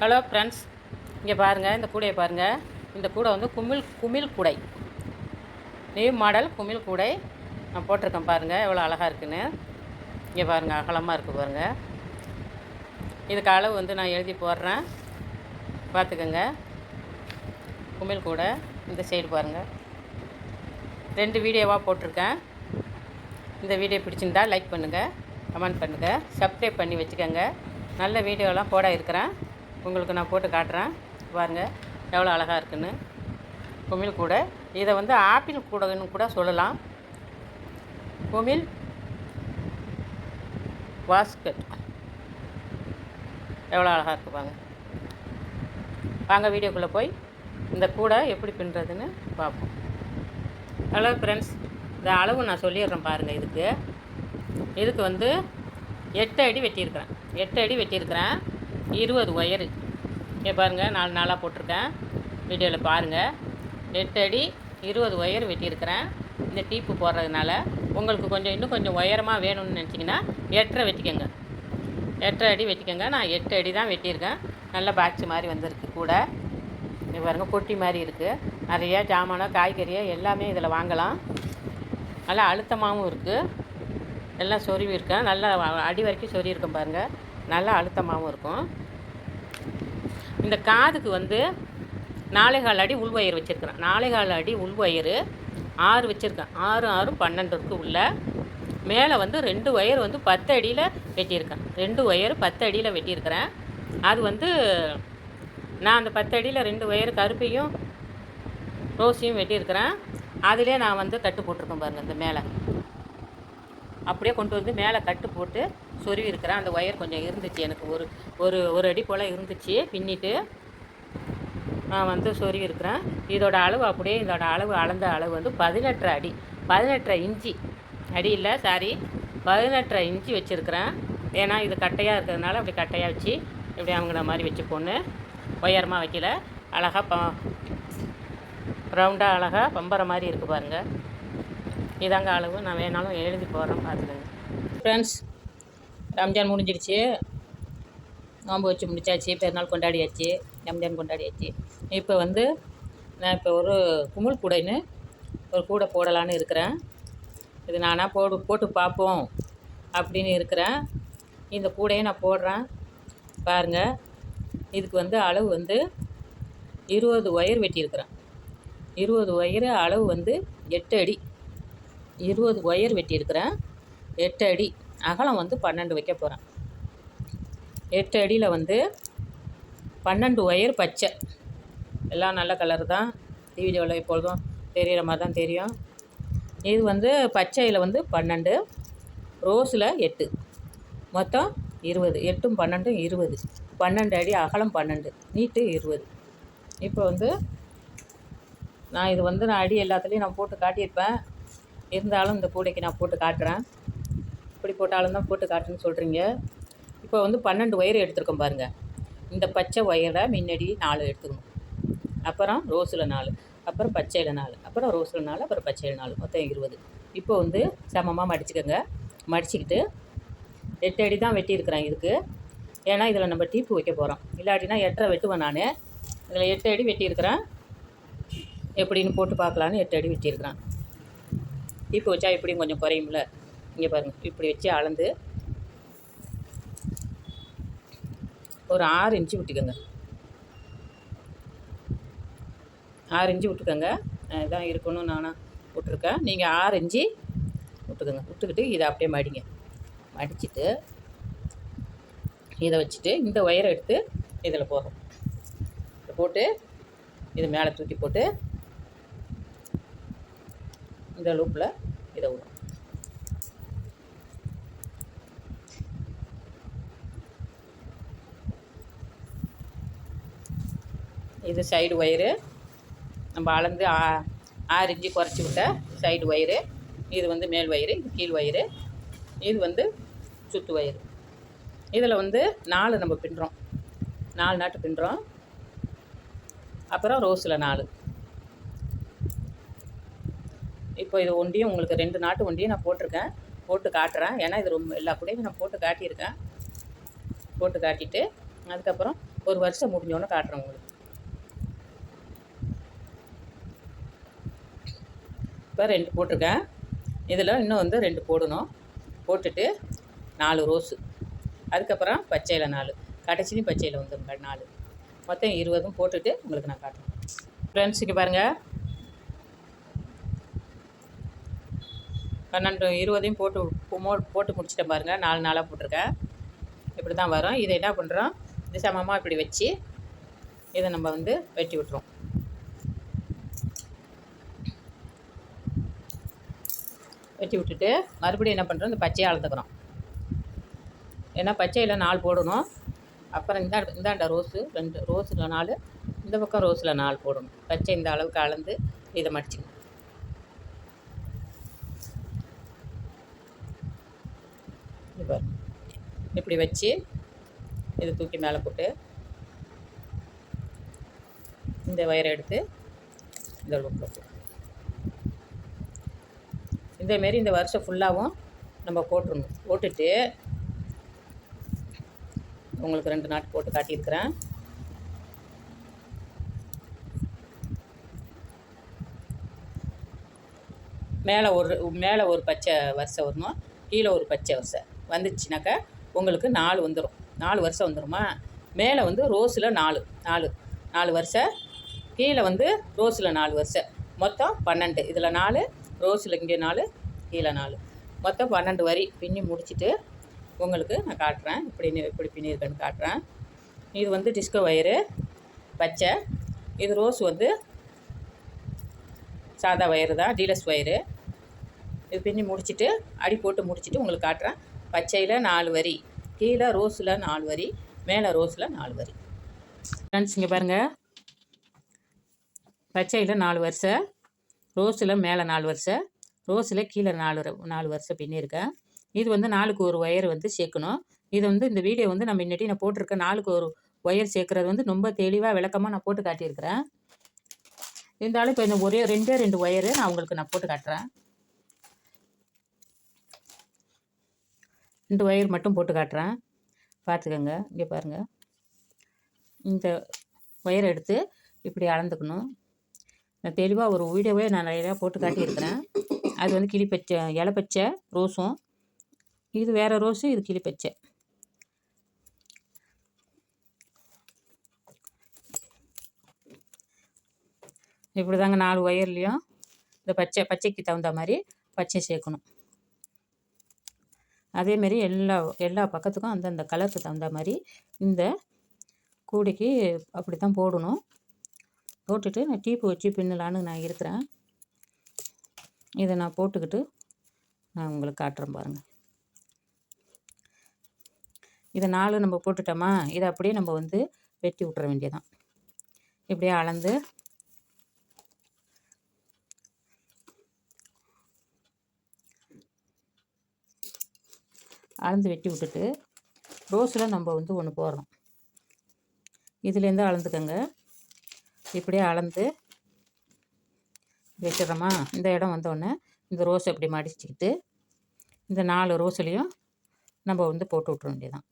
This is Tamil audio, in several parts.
ஹலோ ஃப்ரெண்ட்ஸ் இங்கே பாருங்கள் இந்த கூடையை பாருங்கள் இந்த கூடை வந்து குமிழ் குமிழ் கூடை. நியூ மாடல் குமிழ் கூடை. நான் போட்டிருக்கேன் பாருங்கள் எவ்வளோ அழகாக இருக்குன்னு. இங்கே பாருங்கள் அகலமாக இருக்குது பாருங்கள் இதுக்கு அளவு வந்து நான் எழுதி போடுறேன். பார்த்துக்கோங்க. குமிழ் கூடை இந்த சைடு பாருங்கள் ரெண்டு வீடியோவாக போட்டிருக்கேன். இந்த வீடியோ பிடிச்சிருந்தா லைக் பண்ணுங்கள் கமெண்ட் பண்ணுங்கள் சப்ஸ்கிரைப் பண்ணி வச்சுக்கோங்க. நல்ல வீடியோலாம் போட இருக்கிறேன். உங்களுக்கு நான் போட்டு காட்டுறேன். பாருங்கள் எவ்வளோ அழகாக இருக்குன்னு. குமிழ் கூடை. இதை வந்து ஆப்பிள் கூடைன்னு கூட சொல்லலாம். குமிழ் வாஸ்கட். எவ்வளோ அழகாக இருக்கு பாருங்க. வாங்க வீடியோக்குள்ளே போய் இந்த கூடை எப்படி பின்னுறதுன்னு பார்ப்போம். ஹலோ ஃப்ரெண்ட்ஸ் இந்த அளவு நான் சொல்லிடுறேன் பாருங்கள் இதுக்கு. இதுக்கு வந்து எட்டு அடி வெட்டியிருக்கிறேன். எட்டு அடி வெட்டியிருக்கிறேன். இருபது ஒயரு. இங்கே பாருங்கள் நாலு நாளாக போட்டிருக்கேன். வீடியோவில் பாருங்கள் எட்டு அடி இருபது ஒயர் வெட்டியிருக்கிறேன். இந்த டீப்பு போடுறதுனால உங்களுக்கு கொஞ்சம் இன்னும் கொஞ்சம் உயரமாக வேணும்னு நினச்சிங்கன்னா எட்டரை வெட்டிக்கோங்க. எட்டரை அடி வெட்டிக்கோங்க. நான் எட்டு அடி தான் வெட்டியிருக்கேன். நல்ல பாக்ஸ் மாதிரி வந்திருக்கு கூட. இங்கே பாருங்கள் பொட்டி மாதிரி இருக்குது நிறையா ஜாமானோ காய்கறியோ எல்லாமே இதில் வாங்கலாம். நல்லா அழுத்தமாகவும் இருக்குது எல்லாம் சொருவி இருக்கேன். நல்லா அடி வரைக்கும் சொருவி இருக்கும் பாருங்கள் நல்லா அழுத்தமாகவும் இருக்கும். இந்த காதுக்கு வந்து நாலேகால் அடி உள்வயிறு வச்சுருக்கிறேன். நாலேகால் அடி உள்வயிறு ஆறு வச்சுருக்கேன். ஆறு ஆறும் பன்னெண்டு இருக்குது உள்ள. மேலே வந்து ரெண்டு ஒயர் வந்து பத்து அடியில் வெட்டியிருக்கேன். ரெண்டு ஒயர் பத்து அடியில் வெட்டியிருக்கிறேன். அது வந்து நான் அந்த பத்து அடியில் ரெண்டு ஒயர் கருப்பையும் ரோஸையும் வெட்டியிருக்கிறேன். அதிலே நான் வந்து கட்டு போட்டிருக்கேன் பாருங்கள் இந்த மேலே. அப்படியே கொண்டு வந்து மேலே கட்டு போட்டு சொருவி இருக்கிறேன் அந்த ஒயர் கொஞ்சம் இருந்துச்சு எனக்கு. ஒரு ஒரு ஒரு அடி போல் இருந்துச்சு. பின்னிட்டு நான் வந்து சொருவி இருக்கிறேன் இதோட அளவு அப்படியே இதோட அளவு அளந்த அளவு வந்து பதினெட்டரை அடி. பதினெட்டரை இன்ச்சி. அடி இல்லை சாரி. பதினெட்டரை இன்ச்சி வச்சுருக்கிறேன். ஏன்னா இது கட்டையாக இருக்கிறதுனால அப்படி கட்டையாக வச்சு இப்படி அவங்கள மாதிரி வச்சு பொண்ணு உயரமாக வைக்கல. அழகாக ப ரவுண்டாக அழகாக பம்பர மாதிரி இருக்குது பாருங்கள் இதாங்க அளவு. நான் வேணாலும் எழுதி போகிறேன் பார்த்துக்கோங்க. ஃப்ரெண்ட்ஸ் ரம்ஜான் முடிஞ்சிடுச்சு. நோன்பு வச்சு முடிச்சாச்சு. பெருநாள் கொண்டாடியாச்சு. ரம்ஜான் கொண்டாடியாச்சு. இப்போ வந்து நான் இப்போ ஒரு குமுள் கூடைன்னு ஒரு கூடை போடலான்னு இருக்கிறேன். இது நானாக போடு போட்டு பார்ப்போம் அப்படின்னு இருக்கிறேன். இந்த கூடையை நான் போடுறேன். பாருங்கள் இதுக்கு வந்து அளவு வந்து இருபது ஒயர் வெட்டியிருக்கிறேன். இருபது ஒயர் அளவு வந்து எட்டு அடி. இருபது ஒயர் வெட்டியிருக்கிறேன். எட்டு அடி. அகலம் வந்து பன்னெண்டு வைக்க போகிறேன் எட்டு அடியில் வந்து பன்னெண்டு ஒயர் பச்சை. எல்லாம் நல்ல கலர் தான். வீடியோவில் எப்பொழுதும் தெரிகிற மாதிரி தான் தெரியும். இது வந்து பச்சையில் வந்து பன்னெண்டு ரோஸில் எட்டு. மொத்தம் இருபது. எட்டும் பன்னெண்டும் இருபது. பன்னெண்டு அடி அகலம் பன்னெண்டு. நீட்டு இருபது. இப்போ வந்து நான் இது வந்து நான் அடி எல்லாத்துலேயும் நான் போட்டு காட்டியிருப்பேன். இருந்தாலும் இந்த கூடைக்கு நான் போட்டு காட்டுறேன். எப்படி போட்டாலும் தான் போட்டு காட்டுன்னு சொல்கிறீங்க இப்போ வந்து பன்னெண்டு ஒயர் எடுத்துருக்கோம் பாருங்கள் இந்த பச்சை ஒயரை முன்னாடி நாலு எடுத்துக்கணும். அப்புறம் ரோஸில் நாலு அப்புறம் பச்சையில் நாலு அப்புறம் ரோஸில் நாலு அப்புறம் பச்சையில் நாலு. மொத்தம் இருபது. இப்போ வந்து சமமாக மடிச்சுக்கோங்க. மடிச்சுக்கிட்டு எட்டு அடி தான் வெட்டியிருக்கிறேன் இதுக்கு. ஏன்னா இதில் நம்ம டீப்பு வைக்க போகிறோம் இல்லாட்டினா எட்டரை வெட்டுவேன் நான். இதில் எட்டு அடி வெட்டியிருக்கிறேன் எப்படின்னு போட்டு பார்க்கலான்னு எட்டு அடி வெட்டியிருக்கிறேன் டீப்பு வச்சா எப்படியும் கொஞ்சம் குறையும்ல. இங்கே பாருங்கள் இப்படி வச்சு அளந்து ஒரு ஆறு இன்ச்சு விட்டுக்கோங்க. ஆறு இன்ச்சு விட்டுக்கோங்க. இதான் இருக்கணும் நானாக விட்ருக்கேன் நீங்கள் ஆறு இன்ச்சு விட்டுக்கோங்க. விட்டுக்கிட்டு இதை அப்படியே மடிங்க. மடிச்சுட்டு இதை வச்சுட்டு இந்த ஒயரை எடுத்து இதில் போடுறோம். இதை போட்டு இது மேலே தூக்கி போட்டு இந்த லூப்பில் இதை விடும் இது சைடு ஒயரு. நம்ம அளந்து ஆ- ஆறு இஞ்சி குறைச்சி விட்ட சைடு ஒயரு. இது வந்து மேல் ஒயரு இது கீழ் ஒயரு. இது வந்து சுத்து ஒயரு. இதில் வந்து நாலு நம்ம பின்னுறோம் நாலு நாட்டு பின்னுறோம் அப்புறம் ரோஸில் நாலு. இப்போ இது ஒண்டியும் உங்களுக்கு ரெண்டு நாட்டு ஒண்டியும் நான் போட்டிருக்கேன். போட்டு காட்டுறேன். ஏன்னா இது ரொம்ப எல்லா கூடயும் நான் போட்டு காட்டியிருக்கேன். போட்டு காட்டிட்டு அதுக்கப்புறம் ஒரு வருஷம் முடிஞ்சோன்னு காட்டுறேன் உங்களுக்கு. இப்போ ரெண்டு போட்டிருக்கேன். இதில் இன்னும் வந்து ரெண்டு போடணும். போட்டுட்டு நாலு ரோஸு. அதுக்கப்புறம் பச்சையில் நாலு. கடைசிலையும் பச்சையில் வந்துருங்க நாலு. மொத்தம் இருபதும் போட்டுட்டு உங்களுக்கு நான் காட்டுறேன். ஃப்ரெண்ட்ஸுக்கு பாருங்கள் பன்னெண்டு இருபதையும் போட்டு போட்டு முடிச்சிட்டேன் பாருங்கள் நாலு நாளாக போட்டிருக்கேன். இப்படி தான் வரும். இதை என்ன பண்ணுறோம் இது சமமாக இப்படி வச்சு இதை நம்ம வந்து வெட்டி விட்டுரும் வெட்டி விட்டுட்டு மறுபடியும் என்ன பண்ணுறோம்? இந்த பச்சையை அளந்துக்கிறோம். ஏன்னா பச்சையில் நாலு போடணும். அப்புறம் இந்த இந்தாண்ட ரோஸு ரெண்டு ரோஸில் நாலு இந்த பக்கம் ரோஸில் நாலு போடணும். பச்சை இந்த அளவுக்கு அளந்து இதை மடிச்சுக்கணும். இப்படி வச்சு இதை தூக்கி மேலே போட்டு இந்த வயரை எடுத்து இந்த போட்டு இதேமாரி இந்த வருஷம் ஃபுல்லாகவும் நம்ம போட்டுருணும் போட்டுட்டு உங்களுக்கு ரெண்டு நாட்டு போட்டு காட்டியிருக்கிறேன். மேலே ஒரு மேலே ஒரு பச்சை வரிசை வரணும். கீழே ஒரு பச்சை வரிசை. வந்துச்சுனாக்கா உங்களுக்கு நாலு வந்துடும் நாலு வருஷம் வந்துடுமா மேலே வந்து ரோஸில் நாலு நாலு நாலு வருஷம் கீழே வந்து ரோஸில் நாலு வருஷம் மொத்தம் பன்னெண்டு. இதில் நாலு ரோஸில் இங்கே நாலு கீழே நாலு. மொத்தம் பன்னெண்டு வரி பின்னி முடிச்சுட்டு உங்களுக்கு நான் காட்டுறேன். இப்படி இப்படி பின்னியிருக்கேன்னு காட்டுறேன். இது வந்து டிஸ்கோ ஒயரு பச்சை. இது ரோஸ் வந்து சாதா ஒயரு தான் டீலஸ் ஒயரு இது பின்னி முடிச்சுட்டு அடி போட்டு முடிச்சுட்டு உங்களுக்கு காட்டுறேன். பச்சையில் நாலு வரி கீழே ரோஸில் நாலு வரி மேலே ரோஸில் நாலு வரி. ஃப்ரெண்ட்ஸ் இங்கே பாருங்கள் பச்சையில் நாலு வருஷம் ரோஸில் மேலே நாலு வருஷம் ரோஸில் கீழே நாலு நாலு வருஷம் பின்னிருக்கேன். இது வந்து நாளுக்கு ஒரு ஒயர் வந்து சேர்க்கணும். இது வந்து இந்த வீடியோ வந்து நம்ம முன்னாடி நான் போட்டிருக்கேன் நாளுக்கு ஒரு ஒயர் சேர்க்குறது வந்து ரொம்ப தெளிவாக விளக்கமாக நான் போட்டு காட்டியிருக்கிறேன். இருந்தாலும் இப்போ இந்த ஒரே ரெண்டே ரெண்டு ஒயரு நான் உங்களுக்கு நான் போட்டு காட்டுறேன். ரெண்டு ஒயர் மட்டும் போட்டு காட்டுறேன். பார்த்துக்கோங்க இங்கே பாருங்கள் இந்த ஒயர் எடுத்து இப்படி அளந்துக்கணும். நான் தெளிவாக ஒரு வீடியோவே நான் நிறையா போட்டு காட்டியிருக்கிறேன். அது வந்து கிளி பச்சை இலை பச்சை ரோஸும். இது வேறு ரோஸு இது கிளி பச்சை இப்படி தாங்க நாலு ஒயர்லேயும் இந்த பச்சை பச்சைக்கு தகுந்த மாதிரி பச்சை சேர்க்கணும். அதேமாரி எல்லா எல்லா பக்கத்துக்கும் அந்தந்த கலருக்கு தகுந்த மாதிரி இந்த கூடைக்கு அப்படி தான் போடணும். போட்டுட்டு நான் டீப்பு வச்சு பின்னலான்னு நான் இருக்கிறேன். இதை நான் போட்டுக்கிட்டு நான் உங்களுக்கு காட்டுறேன் பாருங்கள் இதை நாலு நம்ம போட்டுட்டோமா இதை அப்படியே நம்ம வந்து வெட்டி விட்ற வேண்டியதான் இப்படியே அளந்து அளந்து வெட்டி விட்டுட்டு ரோஸில் நம்ம வந்து ஒன்று போடுறோம். இதுலேருந்து அளந்துக்கங்க. இப்படியே அளந்து வச்சிடறோமா இந்த இடம் வந்தோடனே இந்த ரோஸ் அப்படி மடிச்சுக்கிட்டு இந்த நாலு ரோஸ்லேயும் நம்ம வந்து போட்டு விட்ற வேண்டியதான்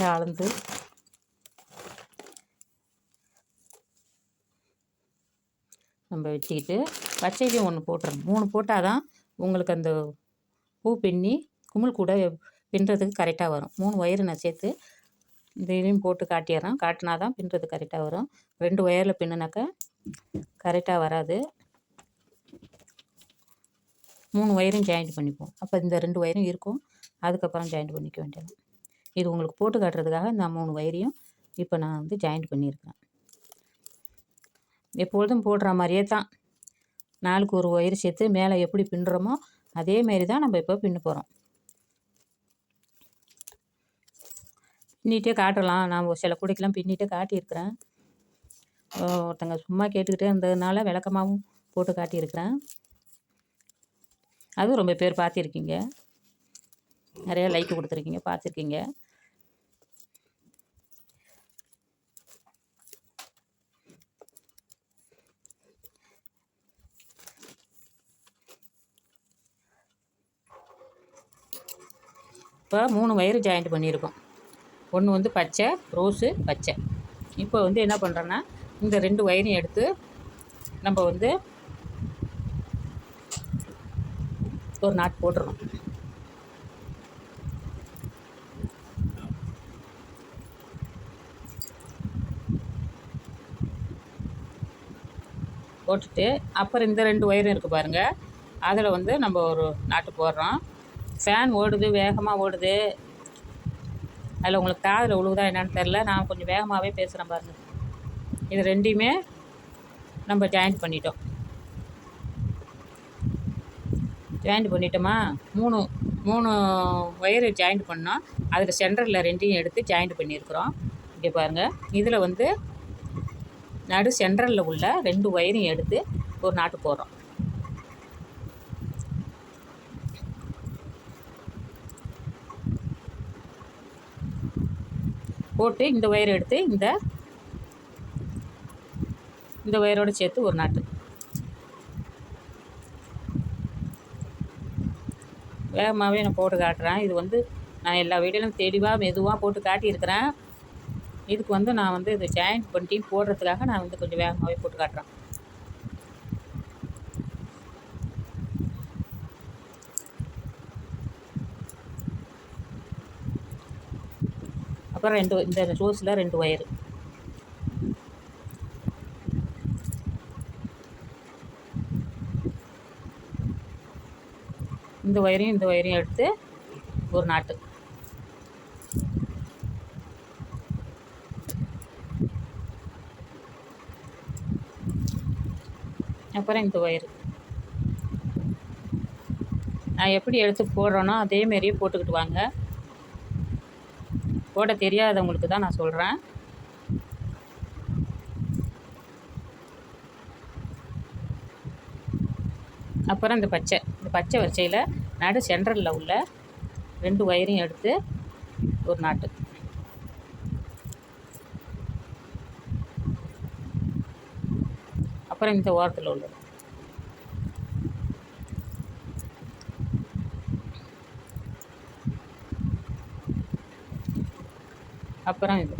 அளந்து. நம்ம வச்சுக்கிட்டு பச்சையிலையும் ஒன்று போட்டுறோம் மூணு போட்டால் தான் உங்களுக்கு அந்த பூ பின்னி குமிழ் கூட பின்னுறதுக்கு கரெக்டாக வரும். மூணு ஒயரு நான் சேர்த்து இதையும் போட்டு காட்டிடுறேன். காட்டினா தான் பின்னுறது கரெக்டாக வரும். ரெண்டு ஒயரில் பின்னுனாக்கா கரெக்டாக வராது. மூணு ஒயரும் ஜாயிண்ட் பண்ணிப்போம். அப்போ இந்த ரெண்டு ஒயரும் இருக்கும். அதுக்கப்புறம் ஜாயிண்ட் பண்ணிக்க வேண்டியது இது உங்களுக்கு போட்டு காட்டுறதுக்காக இந்த மூணு ஒயரையும் இப்போ நான் வந்து ஜாயிண்ட் பண்ணியிருக்கேன் எப்பொழுதும் போடுற மாதிரியே தான். நாளுக்கு ஒரு ஒயர் சேர்த்து மேலே எப்படி பின்னுறோமோ அதே மாரி தான் நம்ம இப்போ பின்ன போகிறோம் பின்னிட்டே காட்டலாம். நான் ஒரு சில குடைக்கெலாம் பின்னிட்டே காட்டியிருக்கிறேன். ஒருத்தங்க சும்மா கேட்டுக்கிட்டே இருந்ததுனால விளக்கமாகவும் போட்டு காட்டியிருக்கிறேன். அதுவும் ரொம்ப பேர் பார்த்துருக்கீங்க. நிறைய லைக் கொடுத்துருக்கீங்க பார்த்துருக்கீங்க. இப்போ மூணு வயிறு ஜாயிண்ட் பண்ணியிருக்கோம். ஒன்று வந்து பச்சை ரோஸு பச்சை. இப்போ வந்து என்ன பண்ணுறோன்னா இந்த ரெண்டு வயரையும் எடுத்து நம்ம வந்து ஒரு நாட் போட்டுறோம் போட்டுட்டு அப்புறம் இந்த ரெண்டு ஒயரும் இருக்குது பாருங்கள் அதில் வந்து நம்ம ஒரு நாட்டு போடுறோம் ஃபேன் ஓடுது வேகமாக ஓடுது. அதில் உங்களுக்கு காதில் உழுவுதா என்னன்னு தெரில நான் கொஞ்சம் வேகமாகவே பேசுகிறேன் பாருங்கள் இது ரெண்டையுமே நம்ம ஜாயிண்ட் பண்ணிட்டோம். ஜாயிண்ட் பண்ணிட்டோமா? மூணு மூணு ஒயரு ஜாயிண்ட் பண்ணோம். அதில் சென்டரில் ரெண்டையும் எடுத்து ஜாயிண்ட் பண்ணியிருக்கிறோம். இங்கே பாருங்கள் இதில் வந்து நடு சென்ட்ரலில் உள்ள ரெண்டு ஒயரையும் எடுத்து ஒரு நாட்டு போடுறோம். போட்டு இந்த ஒயர் எடுத்து இந்த இந்த ஒயரோடு சேர்த்து ஒரு நாட்டு. வேகமாகவே நான் போட்டு காட்டுறேன். இது வந்து நான் எல்லா வீடியோலையும் தெளிவாக மெதுவாக போட்டு காட்டியிருக்கிறேன். இதுக்கு வந்து நான் வந்து இந்த ஜாயிண்ட் பண்ணி போடுறதுக்காக நான் வந்து கொஞ்சம் வேகமாகவே போட்டு காட்டுறேன். அப்புறம் ரெண்டு இந்த ரோஸில் ரெண்டு ஒயரு இந்த ஒயரையும் இந்த ஒயரையும் எடுத்து ஒரு நாட்டு. அப்புறம் இந்த ஒயரு நான் எப்படி எடுத்து போடுறேனோ அதேமாரியே போட்டுக்கிட்டு வாங்க போட தெரியாதவங்களுக்கு தான் நான் சொல்கிறேன் அப்புறம் இந்த பச்சை. இந்த பச்சை வரிசையில் நடு சென்ட்ரலில் உள்ள ரெண்டு ஒயரையும் எடுத்து ஒரு நாட்டு. அப்புறம் இந்த வாரத்தில் உள்ளது அப்புறம் இது.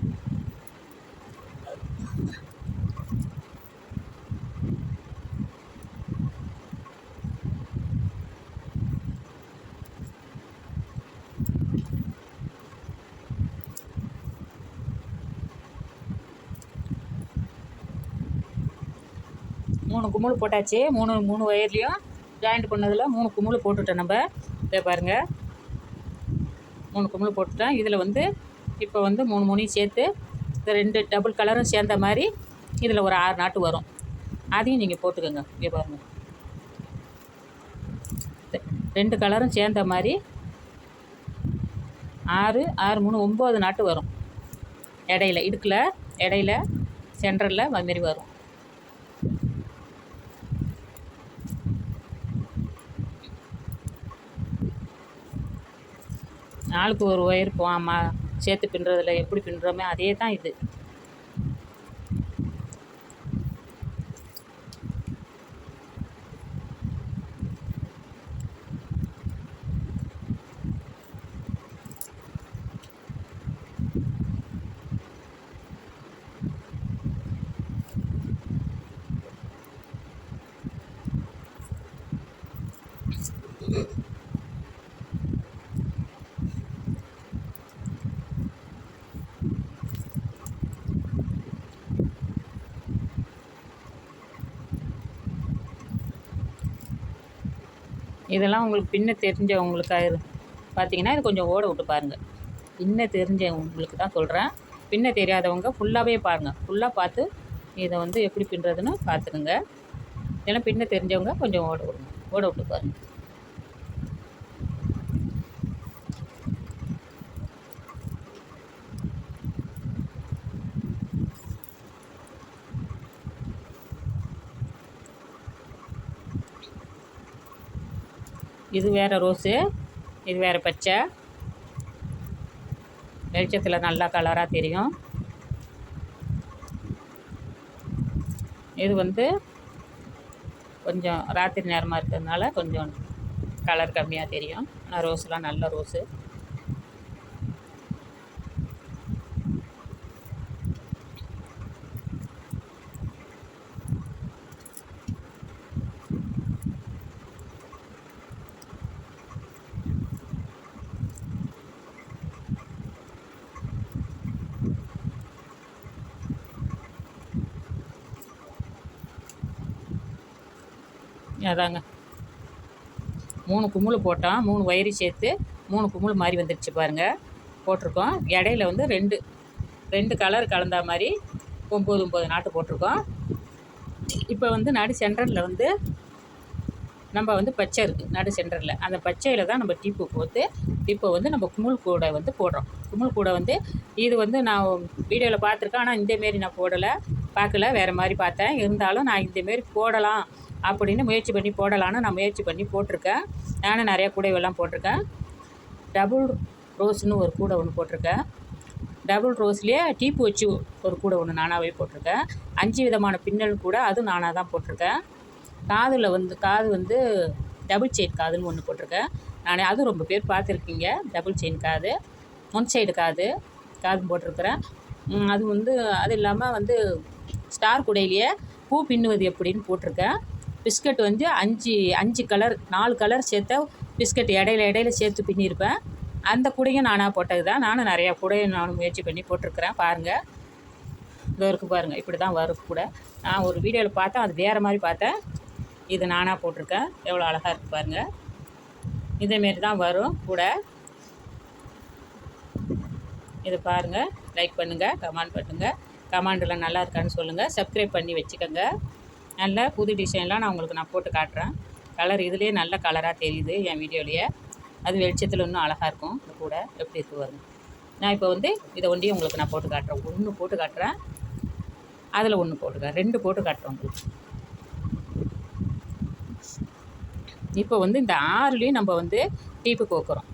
மூணு குமுள் போட்டாச்சு. மூணு மூணு ஒயர்லேயும் ஜாயிண்ட் பண்ணதில் மூணு குமுள் போட்டுட்டோம் நம்ம. இதை பாருங்கள் மூணு குமுள் போட்டுட்டோம். இதில் வந்து இப்போ வந்து மூணு மூணையும் சேர்த்து இந்த ரெண்டு டபுள் கலரும் சேர்ந்த மாதிரி இதில் ஒரு ஆறு நாட்டு வரும். அதையும் நீங்கள் போட்டுக்கோங்க. இங்கே பாருங்கள் ரெண்டு கலரும் சேர்ந்த மாதிரி ஆறு ஆறு மூணு ஒம்பது நாட்டு வரும். இடையில இடுக்கில் இடையில சென்டரில் அதுமாரி வரும். நாளுக்கு ஒரு ஒயர் போமா சேர்த்து பின்னுறதுல எப்படி பின்னுறோமே அதே தான் இது. இதெல்லாம் உங்களுக்கு பின்ன தெரிஞ்சவங்களுக்காக பார்த்தீங்கன்னா இது கொஞ்சம் ஓட விட்டு பாருங்கள் பின்ன தெரிஞ்சவங்களுக்கு தான் சொல்கிறேன் பின்ன தெரியாதவங்க ஃபுல்லாகவே பாருங்கள் ஃபுல்லாக பார்த்து இதை வந்து எப்படி பின்னுறதுன்னு பார்த்துக்குங்க இதெல்லாம் பின்ன தெரிஞ்சவங்க கொஞ்சம் ஓட விடுங்க. ஓட விட்டு பாருங்கள் இது வேறு ரோஸு இது வேறு பச்சை. வெளிச்சத்தில் நல்லா கலராக தெரியும். இது வந்து கொஞ்சம் ராத்திரி நேரமாக இருக்கிறதுனால கொஞ்சம் கலர் கம்மியாக தெரியும். ஆனால் ரோஸ்லாம் நல்ல ரோஸு. அதாங்க. மூணு குமுள் போட்டோம். மூணு வயிறு சேர்த்து மூணு குமுள் மாதிரி வந்துடுச்சு பாருங்கள் போட்டிருக்கோம். இடையில வந்து ரெண்டு ரெண்டு கலர் கலந்தா மாதிரி ஒம்பது ஒம்பது நாட்டு போட்டிருக்கோம். இப்போ வந்து நடு சென்டரில் வந்து நம்ம வந்து பச்சை இருக்குது நடு சென்டரில் அந்த பச்சையில் தான் நம்ம டீப்பு போட்டு இப்போ வந்து நம்ம குமுள் கூடை வந்து போடுறோம். குமுள் கூடை வந்து இது வந்து நான் வீடியோவில் பார்த்துருக்கேன். ஆனால் இந்தமாரி நான் போடலை. பார்க்கல. வேறு மாதிரி பார்த்தேன். இருந்தாலும் நான் இந்தமாரி போடலாம். அப்படின்னு முயற்சி பண்ணி போடலான்னு நான் முயற்சி பண்ணி போட்டிருக்கேன். நானும் நிறையா கூடைவெல்லாம் போட்டிருக்கேன். டபுள் ரோஸ்னு ஒரு கூடை ஒன்று போட்டிருக்கேன். டபுள் ரோஸ்லேயே டீப்பு வச்சு ஒரு கூடை ஒன்று நானாகவே போட்டிருக்கேன். அஞ்சு விதமான பின்னல் கூட அதுவும் நானாக தான் போட்டிருக்கேன். காதில் வந்து காது வந்து டபுள் செயின் காதுன்னு ஒன்று போட்டிருக்கேன். நான் அதுவும் ரொம்ப பேர் பார்த்துருக்கீங்க. டபுள் செயின் காது ஒன் சைடு காது காது போட்டிருக்கிறேன். அது வந்து அது இல்லாமல் வந்து ஸ்டார் குடையிலேயே பூ பின்னுவது எப்படின்னு போட்டிருக்கேன். பிஸ்கட் வந்து அஞ்சு அஞ்சு கலர் நாலு கலர் சேர்த்த பிஸ்கட் இடையில இடையில சேர்த்து பின்னியிருப்பேன் அந்த கூடையும் நானாக போட்டது தான் நானும் நிறையா கூடையும் நானும் முயற்சி பண்ணி போட்டிருக்கிறேன். பாருங்கள் இதோ இருக்குது பாருங்கள் இப்படி தான் வரும் கூட. நான் ஒரு வீடியோவில் பார்த்தேன். அது வேறு மாதிரி பார்த்தேன். இது நானாக போட்டிருக்கேன். எவ்வளோ அழகாக இருக்குது பாருங்கள் இதேமாரி தான் வரும் கூட. இதை பாருங்கள் லைக் பண்ணுங்கள் கமெண்ட் பண்ணுங்கள் கமெண்டில் நல்லா இருக்கான்னு சொல்லுங்கள் சப்ஸ்கிரைப் பண்ணி வச்சுக்கோங்க. நல்ல புது டிசைன்லாம் நான் உங்களுக்கு நான் போட்டு காட்டுறேன். கலர் இதுலேயே நல்ல கலராக தெரியுது என் வீடியோலேயே. அது வெளிச்சத்தில் இன்னும் அழகாக இருக்கும். இந்த கூட எப்படி இருக்கு வரும் நான் இப்போ வந்து இதை ஒண்டியும் உங்களுக்கு நான் போட்டு காட்டுறேன். ஒன்று போட்டு காட்டுறேன். அதில் ஒன்று போட்டுக்கிறேன் ரெண்டு போட்டு காட்டுறேன் உங்களுக்கு. இப்போ வந்து இந்த ஆறுலேயும் நம்ம வந்து டீப்பு கோக்குறோம்.